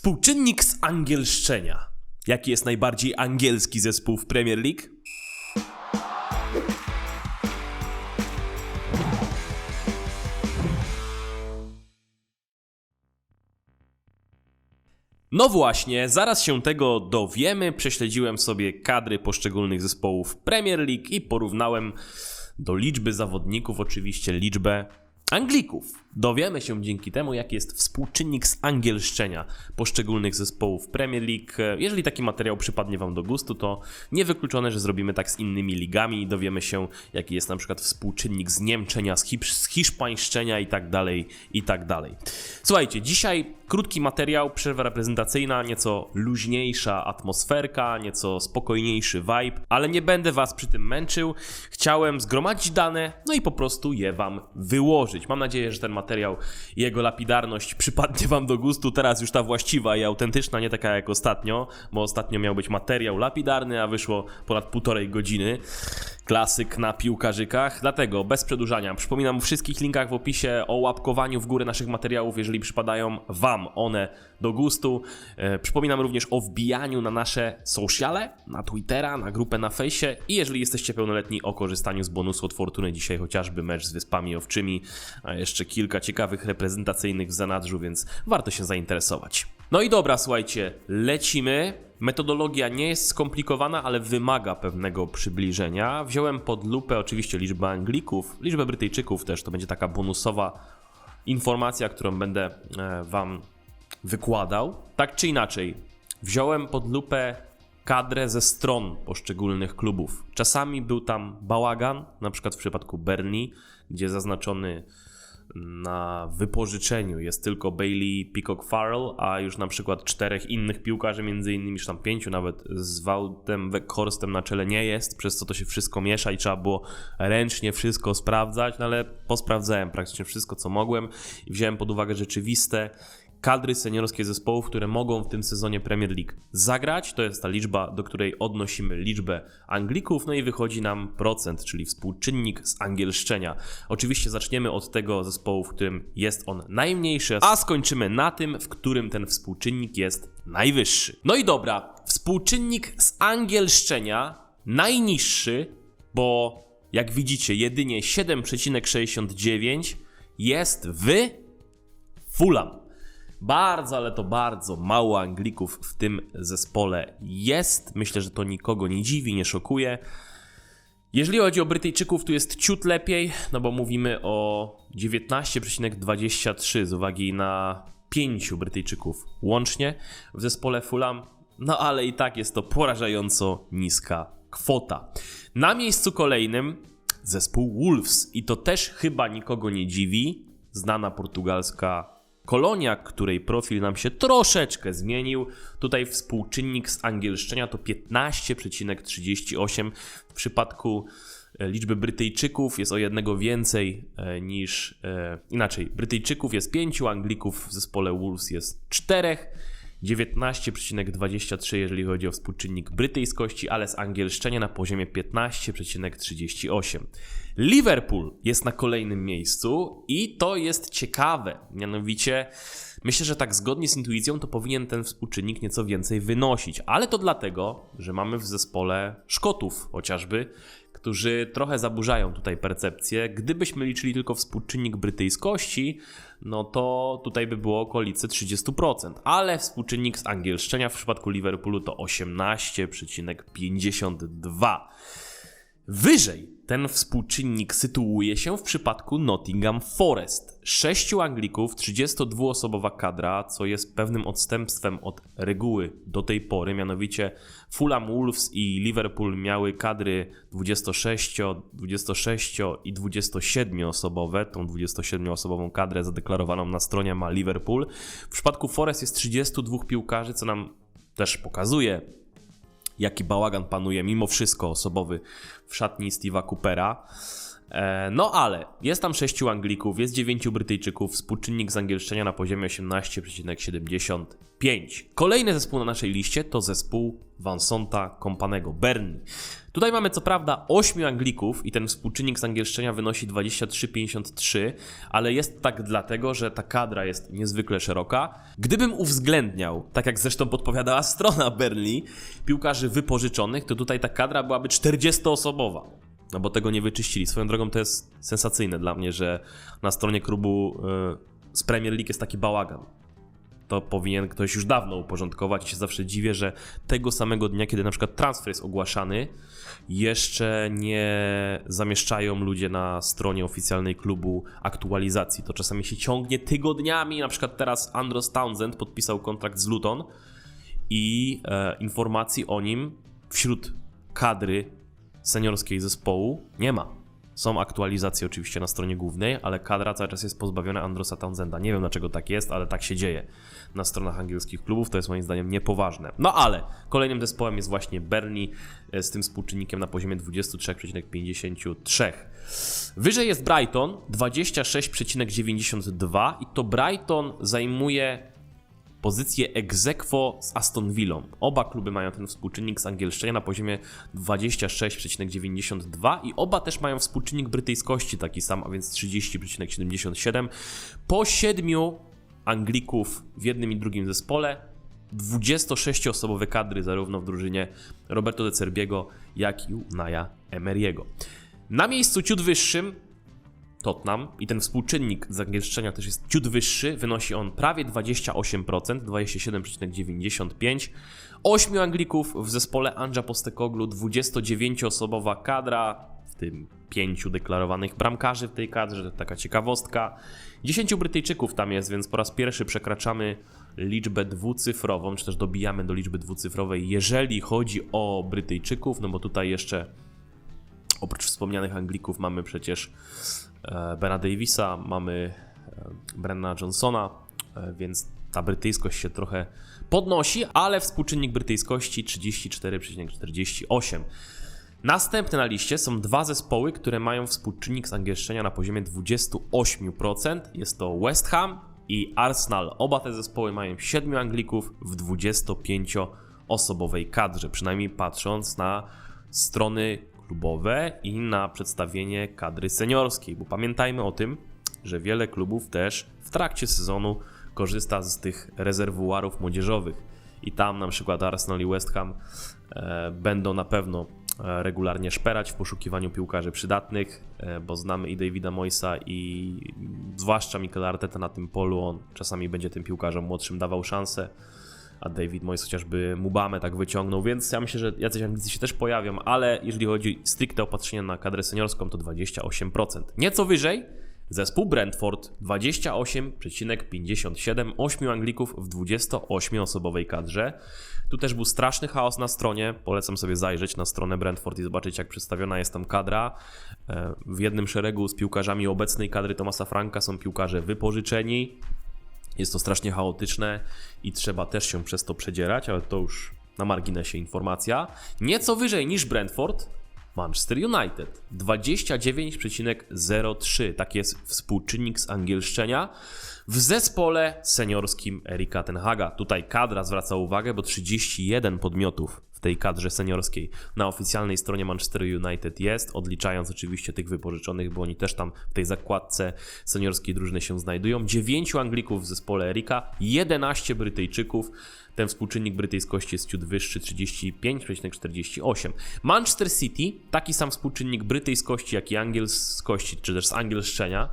Współczynnik z angielszczenia. Jaki jest najbardziej angielski zespół w Premier League? No właśnie, zaraz się tego dowiemy. Prześledziłem sobie kadry poszczególnych zespołów Premier League i porównałem do liczby zawodników oczywiście liczbę Anglików. Dowiemy się dzięki temu, jaki jest współczynnik z angielszczenia poszczególnych zespołów Premier League. Jeżeli taki materiał przypadnie Wam do gustu, to niewykluczone, że zrobimy tak z innymi ligami i dowiemy się, jaki jest na przykład współczynnik z niemczenia, z, hisz z hiszpańszczenia i tak dalej, i tak dalej. Słuchajcie, dzisiaj krótki materiał, przerwa reprezentacyjna, nieco luźniejsza atmosferka, nieco spokojniejszy vibe, ale nie będę Was przy tym męczył. Chciałem zgromadzić dane, no i po prostu je Wam wyłożyć. Mam nadzieję, że ten materiał i jego lapidarność przypadnie Wam do gustu. Teraz już ta właściwa i autentyczna, nie taka jak ostatnio, bo ostatnio miał być materiał lapidarny, a wyszło ponad półtorej godziny. Klasyk na piłkarzykach. Dlatego bez przedłużania przypominam o wszystkich linkach w opisie o łapkowaniu w górę naszych materiałów, jeżeli przypadają Wam one do gustu. E, przypominam również o wbijaniu na nasze sociale, na Twittera, na grupę na fejsie i jeżeli jesteście pełnoletni o korzystaniu z bonusu od Fortuny, dzisiaj chociażby mecz z Wyspami Owczymi, a jeszcze kilka ciekawych reprezentacyjnych w zanadrzu, więc warto się zainteresować. No i dobra, słuchajcie, lecimy. Metodologia nie jest skomplikowana, ale wymaga pewnego przybliżenia. Wziąłem pod lupę oczywiście liczbę Anglików, liczbę Brytyjczyków też, to będzie taka bonusowa informacja, którą będę e, Wam wykładał. Tak czy inaczej, wziąłem pod lupę kadrę ze stron poszczególnych klubów. Czasami był tam bałagan, na przykład w przypadku Berni, gdzie zaznaczony na wypożyczeniu jest tylko Bailey, Peacock Farrell, a już na przykład czterech innych piłkarzy, między innymi już tam pięciu nawet z Waldem Weckhorstem na czele nie jest, przez co to się wszystko miesza i trzeba było ręcznie wszystko sprawdzać, no ale posprawdzałem praktycznie wszystko, co mogłem i wziąłem pod uwagę rzeczywiste kadry seniorskie zespołów, które mogą w tym sezonie Premier League zagrać. To jest ta liczba, do której odnosimy liczbę Anglików, no i wychodzi nam procent, czyli współczynnik z angielszczenia. Oczywiście zaczniemy od tego zespołu, w którym jest on najmniejszy, a skończymy na tym, w którym ten współczynnik jest najwyższy. No i dobra, współczynnik z angielszczenia najniższy, bo jak widzicie, jedynie 7,69 jest w Fulham. Bardzo, ale to bardzo mało Anglików w tym zespole jest. Myślę, że to nikogo nie dziwi, nie szokuje. Jeżeli chodzi o Brytyjczyków, tu jest ciut lepiej, no bo mówimy o 19,23 z uwagi na 5 Brytyjczyków łącznie w zespole Fulham. No ale i tak jest to porażająco niska kwota. Na miejscu kolejnym zespół Wolves i to też chyba nikogo nie dziwi. Znana portugalska Kolonia, której profil nam się troszeczkę zmienił. Tutaj współczynnik z angielszczenia to 15,38. W przypadku e, liczby Brytyjczyków jest o jednego więcej e, niż e, inaczej. Brytyjczyków jest 5, Anglików w zespole Wolves jest 4. 19,23 jeżeli chodzi o współczynnik brytyjskości, ale z angielszczenia na poziomie 15,38. Liverpool jest na kolejnym miejscu i to jest ciekawe. Mianowicie myślę, że tak zgodnie z intuicją to powinien ten współczynnik nieco więcej wynosić, ale to dlatego, że mamy w zespole Szkotów chociażby, którzy trochę zaburzają tutaj percepcję. Gdybyśmy liczyli tylko współczynnik brytyjskości, no to tutaj by było okolice 30%, ale współczynnik z angielszczenia w przypadku Liverpoolu to 18,52%. Wyżej ten współczynnik sytuuje się w przypadku Nottingham Forest. Sześciu Anglików, 32-osobowa kadra, co jest pewnym odstępstwem od reguły do tej pory, mianowicie Fulham Wolves i Liverpool miały kadry 26, 26 i 27-osobowe. Tą 27-osobową kadrę zadeklarowaną na stronie ma Liverpool. W przypadku Forest jest 32 piłkarzy, co nam też pokazuje jaki bałagan panuje mimo wszystko osobowy w szatni Steve'a Coopera. E, no ale jest tam sześciu Anglików, jest dziewięciu Brytyjczyków, współczynnik z angielszczenia na poziomie 18,75. Kolejny zespół na naszej liście to zespół Vansonta Kompanego, Berni. Tutaj mamy co prawda 8 Anglików i ten współczynnik z angielszczenia wynosi 23,53, ale jest tak dlatego, że ta kadra jest niezwykle szeroka. Gdybym uwzględniał, tak jak zresztą podpowiadała strona Berli, piłkarzy wypożyczonych, to tutaj ta kadra byłaby 40-osobowa. No bo tego nie wyczyścili. Swoją drogą to jest sensacyjne dla mnie, że na stronie klubu yy, z Premier League jest taki bałagan to powinien ktoś już dawno uporządkować. I się zawsze dziwię, że tego samego dnia, kiedy na przykład transfer jest ogłaszany, jeszcze nie zamieszczają ludzie na stronie oficjalnej klubu aktualizacji. To czasami się ciągnie tygodniami. Na przykład teraz Andros Townsend podpisał kontrakt z Luton i e, informacji o nim wśród kadry seniorskiej zespołu nie ma. Są aktualizacje oczywiście na stronie głównej, ale kadra cały czas jest pozbawiona Androsa Townsenda. Nie wiem dlaczego tak jest, ale tak się dzieje na stronach angielskich klubów. To jest moim zdaniem niepoważne. No ale kolejnym zespołem jest właśnie Bernie e, z tym współczynnikiem na poziomie 23,53. Wyżej jest Brighton 26,92 i to Brighton zajmuje pozycję egzekwo z Aston Villą. Oba kluby mają ten współczynnik z angielszczenia na poziomie 26,92 i oba też mają współczynnik brytyjskości taki sam, a więc 30,77. Po siedmiu Anglików w jednym i drugim zespole, 26-osobowe kadry zarówno w drużynie Roberto de Cerbiego, jak i Unaja Emery'ego. Na miejscu ciut wyższym Tottenham i ten współczynnik z angielszczenia też jest ciut wyższy, wynosi on prawie 28%, 27,95%. Ośmiu Anglików w zespole Andrza Postekoglu, 29-osobowa kadra, w tym pięciu deklarowanych bramkarzy w tej kadrze, to taka ciekawostka. 10 Brytyjczyków tam jest, więc po raz pierwszy przekraczamy liczbę dwucyfrową, czy też dobijamy do liczby dwucyfrowej, jeżeli chodzi o Brytyjczyków, no bo tutaj jeszcze oprócz wspomnianych Anglików mamy przecież Bena Davisa, mamy e, Brenna Johnsona, e, więc ta brytyjskość się trochę podnosi, ale współczynnik brytyjskości 34,48. Następne na liście są dwa zespoły, które mają współczynnik z angielszczenia na poziomie 28%. Jest to West Ham i Arsenal. Oba te zespoły mają 7 Anglików w 25-osobowej kadrze, przynajmniej patrząc na strony klubowe i na przedstawienie kadry seniorskiej, bo pamiętajmy o tym, że wiele klubów też w trakcie sezonu korzysta z tych rezerwuarów młodzieżowych. I tam na przykład Arsenal i West Ham e, będą na pewno e, regularnie szperać w poszukiwaniu piłkarzy przydatnych, e, bo znamy i Davida Moisa i zwłaszcza Mikel Arteta na tym polu, on czasami będzie tym piłkarzom młodszym dawał szansę a David Moyes chociażby Mubamę tak wyciągnął, więc ja myślę, że jacyś Anglicy się też pojawią, ale jeżeli chodzi stricte o patrzenie na kadrę seniorską, to 28%. Nieco wyżej zespół Brentford 28,57, 8 Anglików w 28-osobowej kadrze. Tu też był straszny chaos na stronie, polecam sobie zajrzeć na stronę Brentford i zobaczyć jak przedstawiona jest tam kadra. E, w jednym szeregu z piłkarzami obecnej kadry Tomasa Franka są piłkarze wypożyczeni, jest to strasznie chaotyczne i trzeba też się przez to przedzierać, ale to już na marginesie informacja. Nieco wyżej niż Brentford, Manchester United 29,03. Tak jest współczynnik z angielszczenia w zespole seniorskim Erika Tenhaga. Tutaj kadra zwraca uwagę, bo 31 podmiotów tej kadrze seniorskiej na oficjalnej stronie Manchester United jest, odliczając oczywiście tych wypożyczonych, bo oni też tam w tej zakładce seniorskiej drużyny się znajdują. 9 Anglików w zespole Erika, 11 Brytyjczyków. Ten współczynnik brytyjskości jest ciut wyższy 35,48. Manchester City, taki sam współczynnik brytyjskości, jak i angielskości, czy też z angielszczenia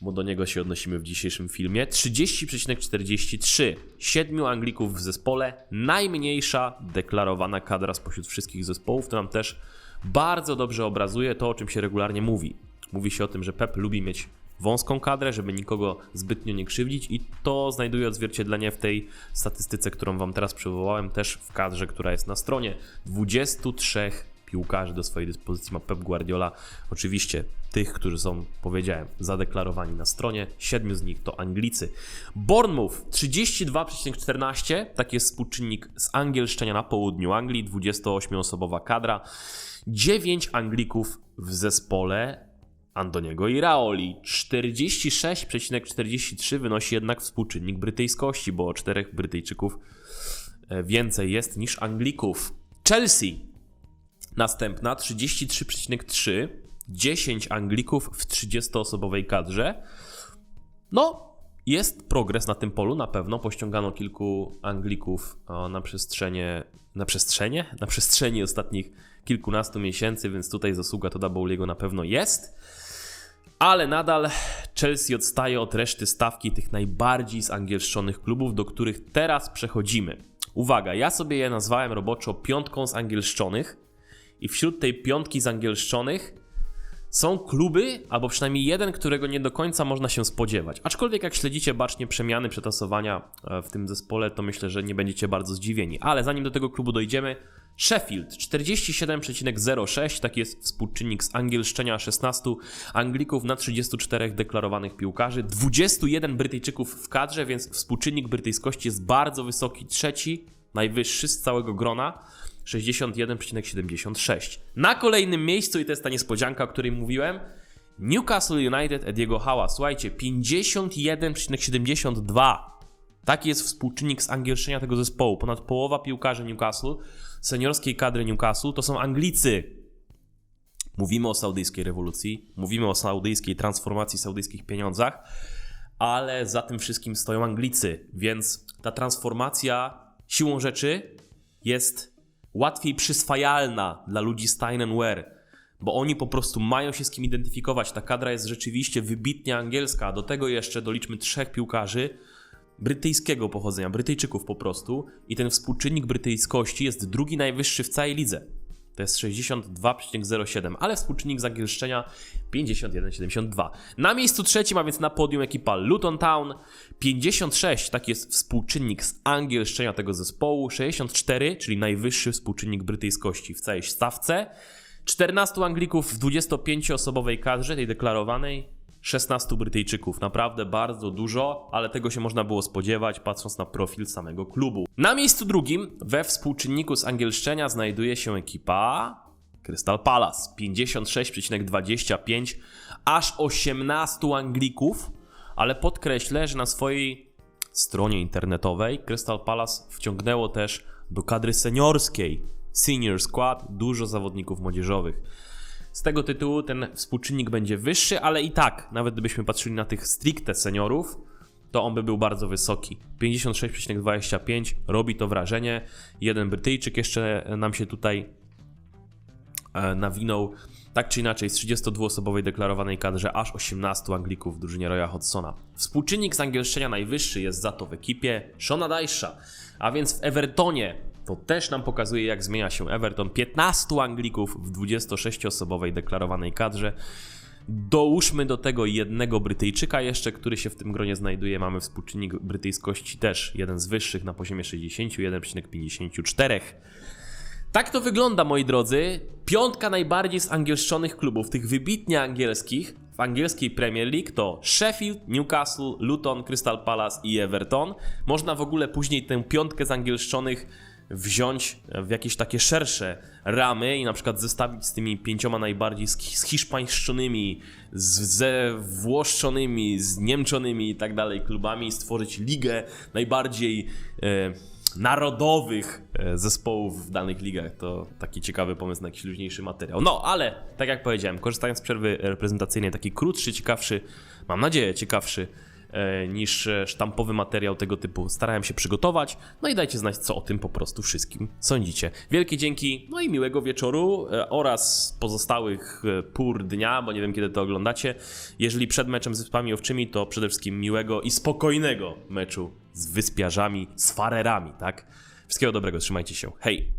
bo do niego się odnosimy w dzisiejszym filmie. 30,43. Siedmiu Anglików w zespole, najmniejsza deklarowana kadra spośród wszystkich zespołów, to nam też bardzo dobrze obrazuje to, o czym się regularnie mówi. Mówi się o tym, że Pep lubi mieć wąską kadrę, żeby nikogo zbytnio nie krzywdzić i to znajduje odzwierciedlenie w tej statystyce, którą wam teraz przywołałem, też w kadrze, która jest na stronie 23 piłkarzy do swojej dyspozycji ma Pep Guardiola. Oczywiście tych, którzy są, powiedziałem, zadeklarowani na stronie. Siedmiu z nich to Anglicy. Bournemouth 32,14, taki jest współczynnik z angielszczenia na południu Anglii, 28-osobowa kadra. 9 Anglików w zespole Andoniego Iraoli. 46,43 wynosi jednak współczynnik brytyjskości, bo czterech Brytyjczyków e, więcej jest niż Anglików. Chelsea następna 33,3 10 Anglików w 30-osobowej kadrze. No, jest progres na tym polu, na pewno. Pościągano kilku Anglików na przestrzenie, na przestrzenie? Na przestrzeni ostatnich kilkunastu miesięcy, więc tutaj zasługa Toda Bowliego na pewno jest. Ale nadal Chelsea odstaje od reszty stawki tych najbardziej zangielszczonych klubów, do których teraz przechodzimy. Uwaga, ja sobie je nazwałem roboczo piątką zangielszczonych i wśród tej piątki zangielszczonych są kluby, albo przynajmniej jeden, którego nie do końca można się spodziewać. Aczkolwiek jak śledzicie bacznie przemiany, przetasowania e, w tym zespole, to myślę, że nie będziecie bardzo zdziwieni. Ale zanim do tego klubu dojdziemy, Sheffield 47,06, taki jest współczynnik z angielszczenia 16 Anglików na 34 deklarowanych piłkarzy, 21 Brytyjczyków w kadrze, więc współczynnik brytyjskości jest bardzo wysoki, trzeci, najwyższy z całego grona. 61,76. Na kolejnym miejscu, i to jest ta niespodzianka, o której mówiłem, Newcastle United Ediego Howa. Słuchajcie, 51,72. Taki jest współczynnik z angielszczenia tego zespołu. Ponad połowa piłkarzy Newcastle, seniorskiej kadry Newcastle, to są Anglicy. Mówimy o saudyjskiej rewolucji, mówimy o saudyjskiej transformacji, saudyjskich pieniądzach, ale za tym wszystkim stoją Anglicy, więc ta transformacja siłą rzeczy jest łatwiej przyswajalna dla ludzi Wear, bo oni po prostu mają się z kim identyfikować. Ta kadra jest rzeczywiście wybitnie angielska. Do tego jeszcze doliczmy trzech piłkarzy brytyjskiego pochodzenia, Brytyjczyków po prostu, i ten współczynnik brytyjskości jest drugi najwyższy w całej lidze. To jest 62,07, ale współczynnik zangielszczenia 51,72. Na miejscu trzecim, a więc na podium ekipa Luton Town 56, tak jest współczynnik z angielszczenia tego zespołu, 64, czyli najwyższy współczynnik brytyjskości w całej stawce. 14 Anglików w 25-osobowej kadrze, tej deklarowanej, 16 Brytyjczyków. Naprawdę bardzo dużo, ale tego się można było spodziewać, patrząc na profil samego klubu. Na miejscu drugim we współczynniku z angielszczenia znajduje się ekipa Crystal Palace 56,25, aż 18 Anglików, ale podkreślę, że na swojej stronie internetowej Crystal Palace wciągnęło też do kadry seniorskiej Senior Squad dużo zawodników młodzieżowych. Z tego tytułu ten współczynnik będzie wyższy, ale i tak, nawet gdybyśmy patrzyli na tych stricte seniorów, to on by był bardzo wysoki. 56,25 robi to wrażenie. Jeden Brytyjczyk jeszcze nam się tutaj e, nawinął. Tak czy inaczej, z 32-osobowej deklarowanej kadrze aż 18 Anglików w drużynie Roya Hodsona. Współczynnik z angielszczenia najwyższy jest za to w ekipie Shona Dajsza, a więc w Evertonie to też nam pokazuje, jak zmienia się Everton. 15 Anglików w 26-osobowej deklarowanej kadrze. Dołóżmy do tego jednego Brytyjczyka jeszcze, który się w tym gronie znajduje. Mamy współczynnik brytyjskości też jeden z wyższych na poziomie 61,54. Tak to wygląda, moi drodzy. Piątka najbardziej zangielszczonych klubów, tych wybitnie angielskich w angielskiej Premier League to Sheffield, Newcastle, Luton, Crystal Palace i Everton. Można w ogóle później tę piątkę zangielszczonych wziąć w jakieś takie szersze ramy i na przykład zestawić z tymi pięcioma najbardziej zhiszpańszczonymi, ze włoszczonymi, z niemczonymi i tak dalej klubami i stworzyć ligę najbardziej e, narodowych e, zespołów w danych ligach. To taki ciekawy pomysł na jakiś luźniejszy materiał. No, ale tak jak powiedziałem, korzystając z przerwy reprezentacyjnej, taki krótszy, ciekawszy, mam nadzieję, ciekawszy niż e, sztampowy materiał tego typu. Starałem się przygotować, no i dajcie znać, co o tym po prostu wszystkim sądzicie. Wielkie dzięki, no i miłego wieczoru e, oraz pozostałych pór dnia, bo nie wiem kiedy to oglądacie. Jeżeli przed meczem z Wyspami Owczymi, to przede wszystkim miłego i spokojnego meczu z Wyspiarzami, z Farerami, tak? Wszystkiego dobrego, trzymajcie się. Hej!